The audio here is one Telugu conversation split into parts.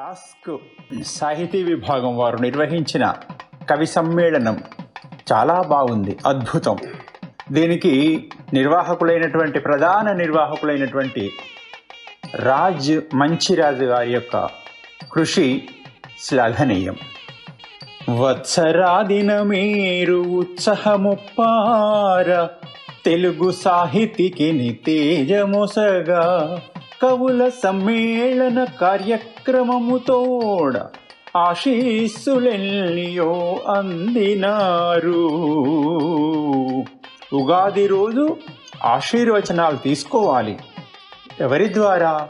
టాస్క్ సాహితీ విభాగం వారు నిర్వహించిన కవి సమ్మేళనం చాలా బాగుంది అద్భుతం. దీనికి నిర్వాహకులైనటువంటి ప్రధాన నిర్వాహకులైనటువంటి రాజ్ మంచిరాజు గారి యొక్క కృషి శ్లాఘనీయం. వత్సరాదిన మీరు ఉత్సాహముప్పార తెలుగు సాహితికి తేజమొసగా కవుల సమ్మేళన కార్యక్రమముతోడ ఆశీస్సులెన్నియో అందినారు. ఉగాది రోజు ఆశీర్వచనాలు తీసుకోవాలి. ఎవరి ద్వారా?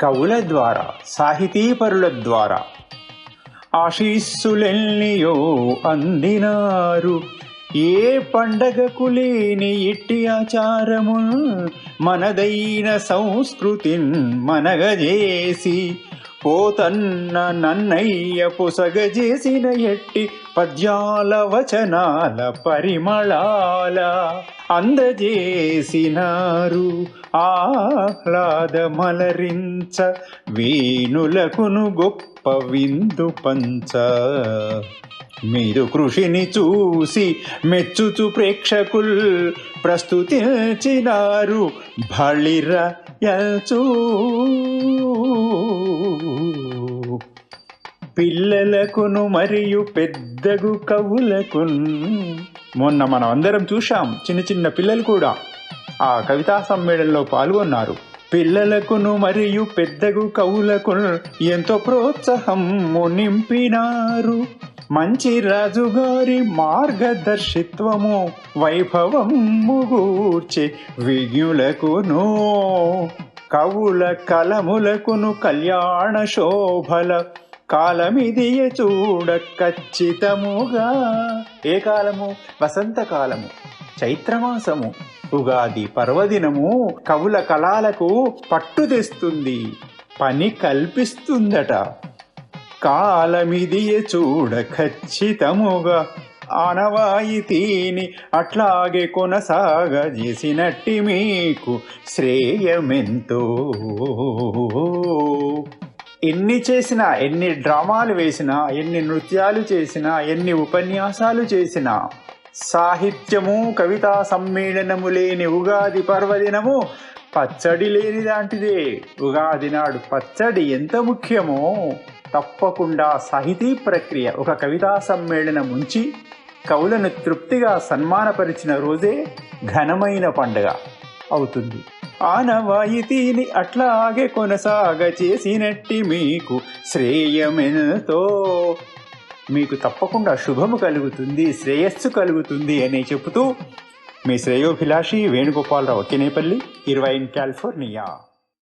కవుల ద్వారా సాహితీపరుల ద్వారా. ఆశీస్సులెన్నియో అందినారు. ఏ పండగకు లేని ఇట్టి ఆచారము మనదైన సంస్కృతిన్ మనగజేసి పోతన్న నన్నయ్య పొసగజేసిన ఎట్టి పద్యాల వచనాల పరిమళాల అందజేసినారు. ఆహ్లాద మలరించ వీణులకును గొప్ప విందు పంచ. మీరు కృషిని చూసి మెచ్చుచు ప్రేక్షకుల్ ప్రస్తుతించినారు. బళిర యచూ పిల్లలకును మరియు పెద్దగు కవులకు మొన్న మనం అందరం చూశాం చిన్న చిన్న పిల్లలు కూడా. ఆ కవితా సమ్మేళనలో పాల్గొన్నారు. పిల్లలకును మరియు పెద్దగు కవులకు ఎంతో ప్రోత్సాహం నింపినారు మంచి రాజుగారి మార్గదర్శిత్వము వైభవం ముగూర్చి విజ్ఞులకును కవుల కలములకును కళ్యాణ శోభల కాలమిదియ చూడ ఖచ్చితముగా. ఏ కాలము? వసంతకాలము చైత్రమాసము ఉగాది పర్వదినము కవుల కళాలకు పట్టు తెస్తుంది పని కల్పిస్తుందట. కాలమిదియ చూడ ఖచ్చితముగా. ఆనవాయితీని అట్లాగే కొనసాగజేసినట్టి మీకు శ్రేయమెంతో. ఎన్ని చేసినా ఎన్ని డ్రామాలు వేసినా ఎన్ని నృత్యాలు చేసినా ఎన్ని ఉపన్యాసాలు చేసినా సాహిత్యము కవితా సమ్మేళనము లేని ఉగాది పర్వదినము పచ్చడి లేని దాంటిదే. ఉగాది నాడు పచ్చడి ఎంత ముఖ్యమో తప్పకుండా సాహితీ ప్రక్రియ ఒక కవితా సమ్మేళనం ఉంచి కవులను తృప్తిగా సన్మానపరిచిన రోజే ఘనమైన పండుగ. అవుతుంది. ఆనవాయితీని అట్లాగే కొనసాగ చేసినట్టి మీకు శ్రేయమెంతో. మీకు తప్పకుండా శుభము కలుగుతుంది శ్రేయస్సు కలుగుతుంది అని చెబుతూ మీ శ్రేయోభిలాషి వేణుగోపాలరావు కినేపల్లి ఇరవై కాలిఫోర్నియా.